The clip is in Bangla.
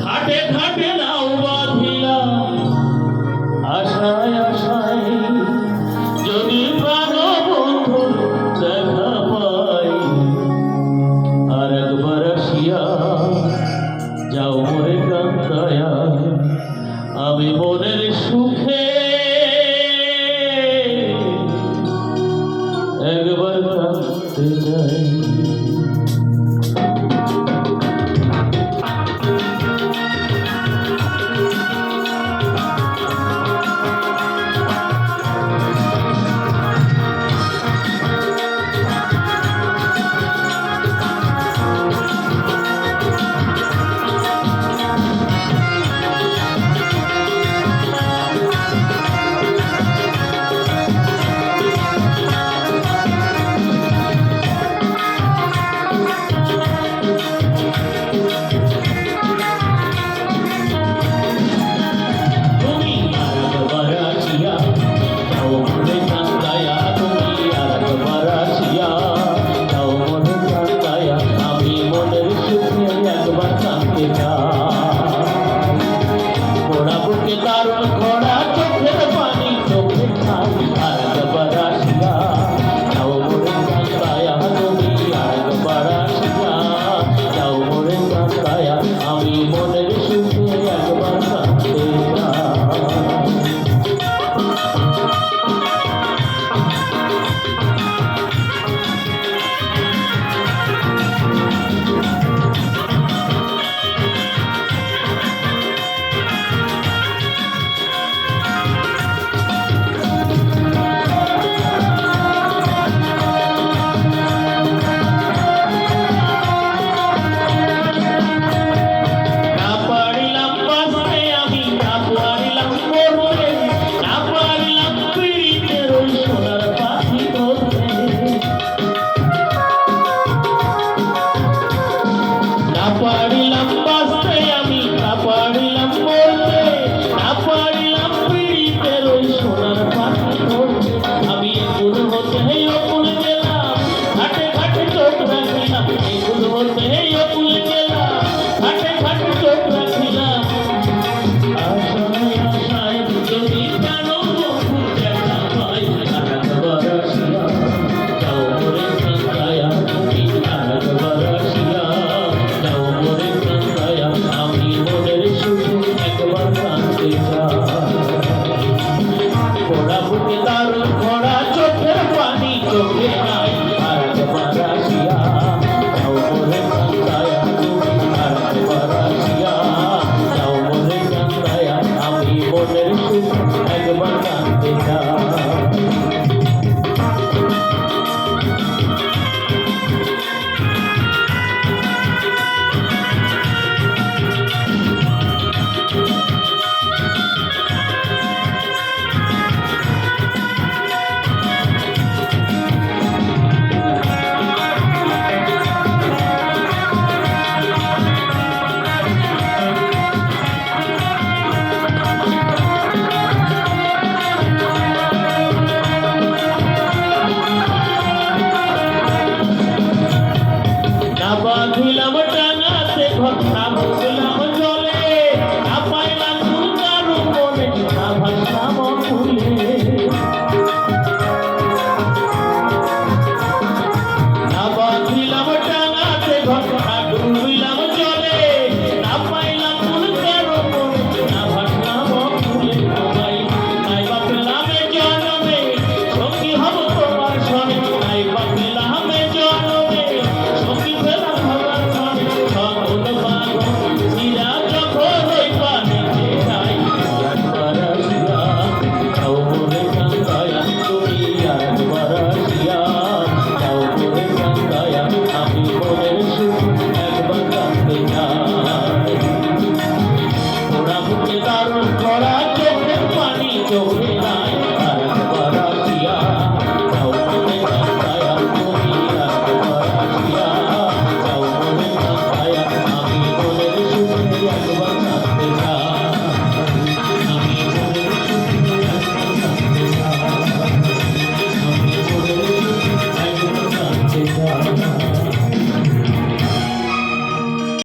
ঘাটে ঘাটে নাও বাঁধিলা। আশায় আশায় যদি প্রাণ বন্ধু, দেখা পাই। আর একবার আসিয়া যাও Thank you.